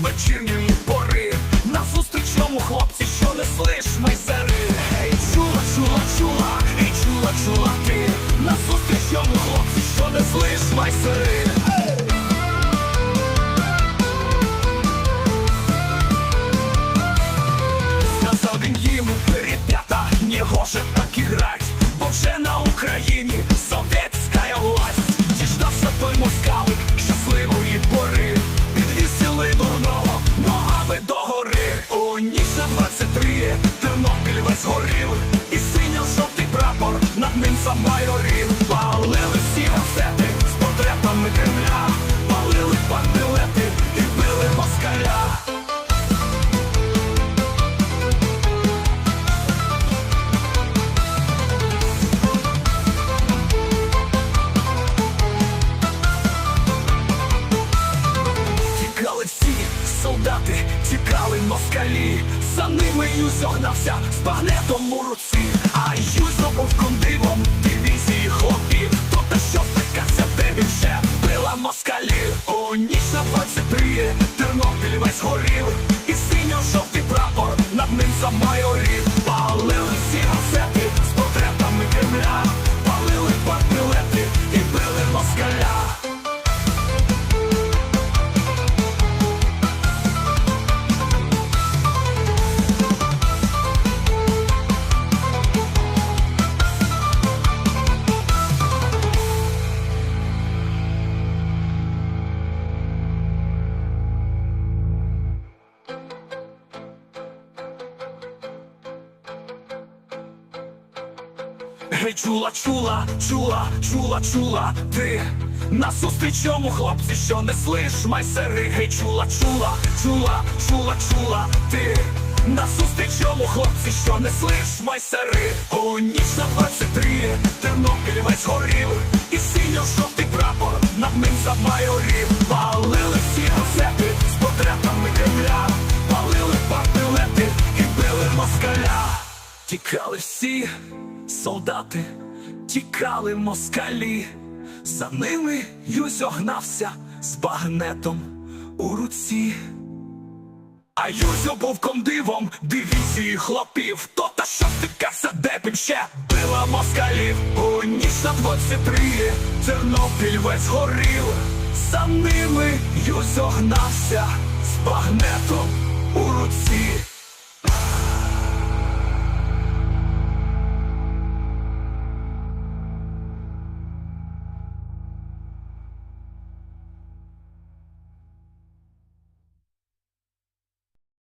вечірньої пори. Назустріч йому хлопці, що несли шмайсери. Ей, чула, чула, чула, ей, чула, чула ти. Назустріч йому хлопці, що не слиш, Сказав Тернопіль весь горів, і синьо жовтий прапор над ним замайорів. Ними Юзь огнався з багнетом у руці, а Юзь був кондивом дивізії хлопів. Тобто, та що стикався, де він ще била москалі. У ніч на 23 Тернопіль весь горів, і синьо-жовтий прапор. Над ним замайорів. Чула, чула, чула, чула, чула. Ти Назустріч йому хлопці, що несли шмайсери Гей, чула, чула, чула, чула, чула. Ти Назустріч йому хлопці, що несли шмайсери У ніч на 23 Тернопіль весь горів. І синьо-жовтий прапор над ним замайорів. Палили всі газети з портретами Кремля. Палили партилети і били москаля. Тікали всі солдати, тікали москалі, за ними Юзь огнався з багнетом у руці. А Юзьо був комдивом дивізії хлопів. То та де б ще била москалів. У ніч на 23 Тернопіль весь горів. За ними Юзь огнався з багнетом у руці.